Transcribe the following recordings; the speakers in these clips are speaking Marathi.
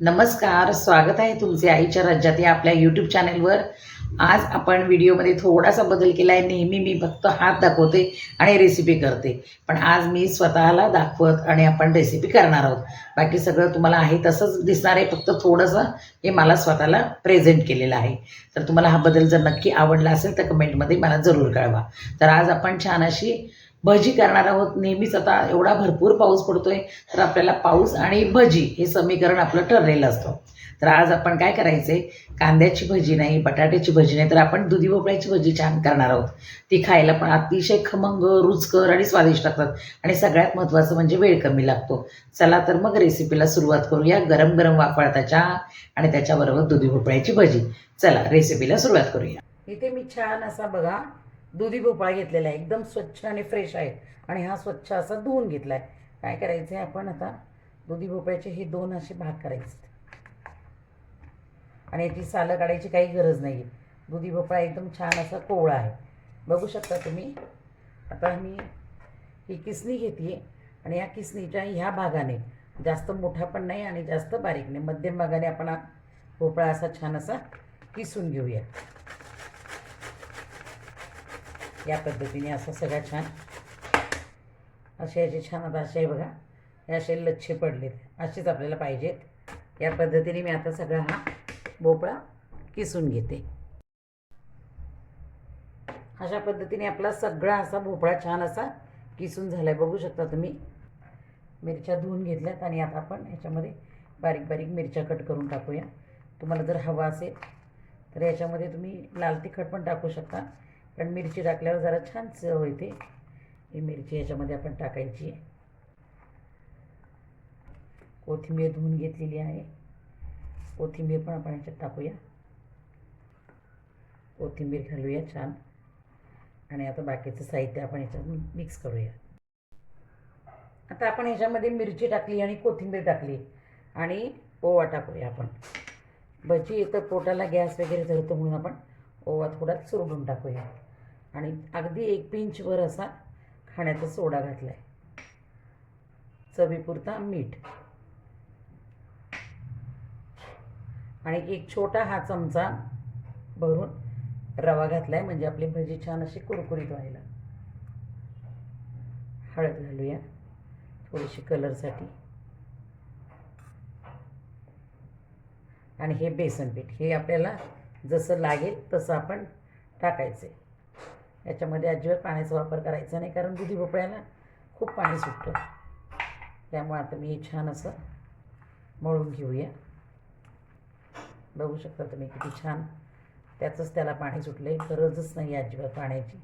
नमस्कार स्वागत आहे तुमचे आईच्या राज्यात या आपल्या यूट्यूब चॅनलवर आज आपण व्हिडिओमध्ये थोडासा बदल केला आहे नेहमी मी फक्त हात दाखवते आणि रेसिपी करते. पण आज मी स्वतःला दाखवत आणि आपण रेसिपी करणार आहोत. बाकी सगळं तुम्हाला आहे तसंच दिसणार आहे फक्त थोडंसं हे मला स्वतःला प्रेझेंट केलेलं आहे. तर तुम्हाला हा बदल जर नक्की आवडला असेल तर कमेंटमध्ये मला जरूर कळवा. तर आज आपण छान अशी भजी करणार आहोत. नेहमीच आता एवढा भरपूर पाऊस पडतोय तर आपल्याला पाऊस आणि भजी हे समीकरण आपलं ठरलेलं असतं. तर आज आपण काय करायचे कांद्याची भजी नाही बटाट्याची भजी नाही तर आपण दुधी भोपळ्याची भजी छान करणार आहोत. ती खायला पण अतिशय खमंग रुचकर आणि स्वादिष्ट लागतात. आणि सगळ्यात महत्त्वाचं म्हणजे वेळ कमी लागतो. चला तर मग रेसिपीला सुरुवात करूया गरम गरम वाफळता चहा आणि त्याच्याबरोबर दुधी भोपळ्याची भजी. चला रेसिपीला सुरुवात करूया. इथे मी छान असा बघा दुधी भोपळा घेतलेला आहे. एकदम स्वच्छ आणि फ्रेश आहे. आणि हा स्वच्छ असा धुवून घेतला आहे काय करायचं आहे आपण आता? दुधी भोपळ्याचे हे दोन असे भाग करायचे. आणि याची सालं काढायची काही गरज नाही आहे दुधी भोपळा एकदम छान असा कोवळा आहे. बघू शकता तुम्ही. आता मी ही किसणी घेते आणि या किसणीच्या ह्या भागाने जास्त मोठा पण नाही आणि जास्त बारीक नाही. मध्यम भागाने आपण हा भोपळा असा छान असा किसून घेऊया. या पद्धतीने असं सगळं छान असे याचे छान आता असे आहे बघा हे असे लच्छे पडलेत. असेच आपल्याला पाहिजेत. या पद्धतीने मी आता सगळा हा भोपळा किसून घेते. अशा पद्धतीने आपला सगळा असा भोपळा छान असा किसून झाला आहे बघू शकता तुम्ही. मिरच्या धुवून घेतल्यात आणि आता आपण याच्यामध्ये बारीक बारीक मिरच्या कट करून टाकूया. तुम्हाला जर हवा असेल तर याच्यामध्ये तुम्ही लाल तिखट पण टाकू शकता. पण मिरची टाकल्यावर जरा छान चव येते ही मिरची याच्यामध्ये आपण टाकायची. आहे कोथिंबीर धुवून घेतलेली आहे. कोथिंबीर पण आपण याच्यात टाकूया. कोथिंबीर घालूया छान. आणि आता बाकीचं साहित्य आपण याच्यात मिक्स करूया. आता आपण याच्यामध्ये मिरची टाकली आणि कोथिंबीर टाकली. आणि ओवा टाकूया आपण. भजी तर पोटाला गॅस वगैरे धरतो म्हणून आपण ओवा थोडा चुरडून टाकूया. आणि अगदी एक पिंचवर असा खाण्याचा सोडा घातला आहे चवीपुरता मीठ. आणि एक छोटा हा चमचा भरून रवा घातला आहे म्हणजे आपली भजी छान अशी कुरकुरीत व्हायला. हळद घालूया थोडीशी कलरसाठी आणि हे बेसन पीठ हे आपल्याला जसं लागेल तसं आपण टाकायचं आहे याच्यामध्ये अजिबात पाण्याचा वापर करायचा नाही कारण दुधी भोपळ्याला खूप पाणी सुटतं. त्यामुळे आता मी हे छान असं मळून घेऊया. बघू शकता तुम्ही किती छान त्याचंच त्याला पाणी सुटलं आहे गरजच नाही अजिबात पाण्याची.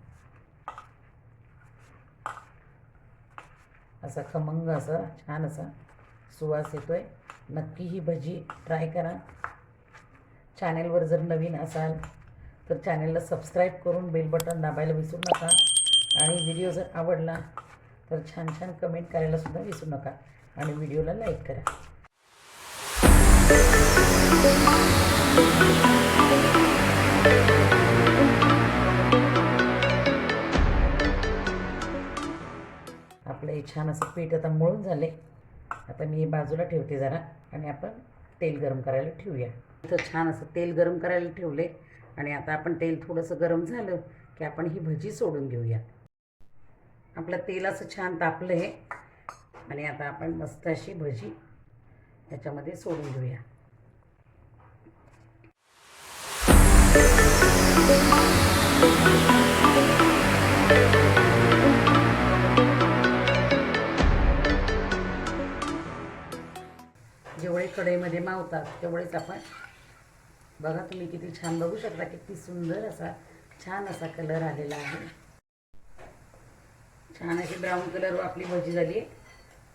असा खमंग असा छान असा सुवास येतो आहे नक्की ही भजी ट्राय करा. चॅनेलवर जर नवीन असाल तर चॅनेलला सबस्क्राईब करून बेल बटन दाबायला विसरू नका. आणि व्हिडिओ जर आवडला तर छान छान कमेंट करायला सुद्धा विसरू नका. आणि व्हिडिओला लाईक करा. आपलं हे छान असं पीठ आता मळून झाले. आता मी हे बाजूला ठेवते जरा. आणि आपण तेल गरम करायला ठेवूया. इथं छान असं तेल गरम करायला ठेवले. आणि आता आपण तेल थोडंसं गरम झालं की आपण ही भजी सोडून घेऊया आपलं तेल असं छान तापलं आहे. आणि आता आपण मस्त अशी भजी याच्यामध्ये सोडून घेऊया. जेवढे कढईमध्ये मावतात तेवढेच आपण बघा तुम्ही किती छान बघू शकता किती सुंदर असा छान असा कलर आलेला आहे. छान अशी ब्राऊन कलर आपली भजी झाली. आहे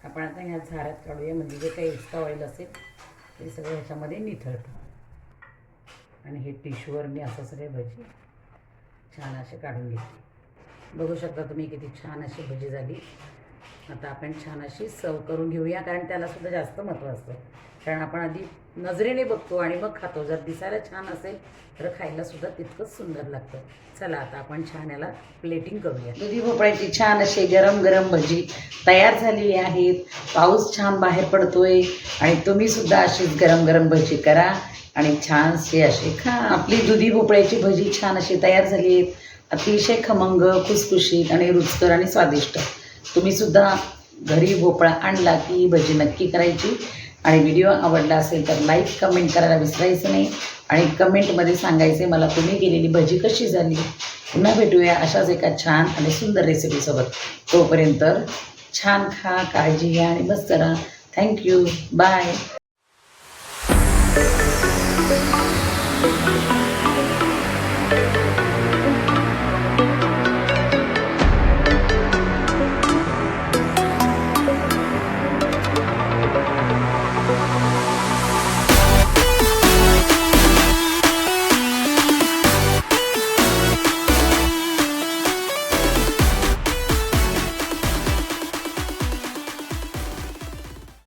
आपण आता ह्या झाडात काढूया म्हणजे जे काही एक्स्ट्रा ऑइल असेल ते सगळं ह्याच्यामध्ये निथळतं. आणि हे टिश्यूवर मी असं सगळे भजी छान असे काढून घेतली. बघू शकता तुम्ही किती छान अशी भजी झाली. आता आपण छान अशी सर्व करून घेऊया कारण त्याला सुद्धा जास्त महत्त्व असतं. कारण आपण आधी नजरेने बघतो आणि मग खातो. जर दिसायला छान असेल तर खायला सुद्धा तितकंच सुंदर लागतं. चला आता आपण छान याला प्लेटिंग करूया. दुधी भोपळ्याची छान अशी गरम गरम भजी तयार झालेली आहेत. पाऊस छान बाहेर पडतोय आणि तुम्ही सुद्धा अशीच गरम गरम भजी करा आणि छानशी अशी खा. आपली दुधी भोपळ्याची भजी छान अशी तयार झाली आहेत. अतिशय खमंग खुसखुशीत आणि रुचकर आणि स्वादिष्ट. तुम्ही सुद्धा घरी भोपळा आणला की भजी नक्की करायची. आणि व्हिडिओ आवडला असेल तर लाईक कमेंट करायला विसरायचं नाही. आणि कमेंटमध्ये सांगायचे मला तुम्ही केलेली भजी कशी झाली? पुन्हा भेटूया अशाच एका छान आणि सुंदर रेसिपीसोबत तोपर्यंत छान खा काळजी घ्या आणि मस्त राहा. Thank you bye Thank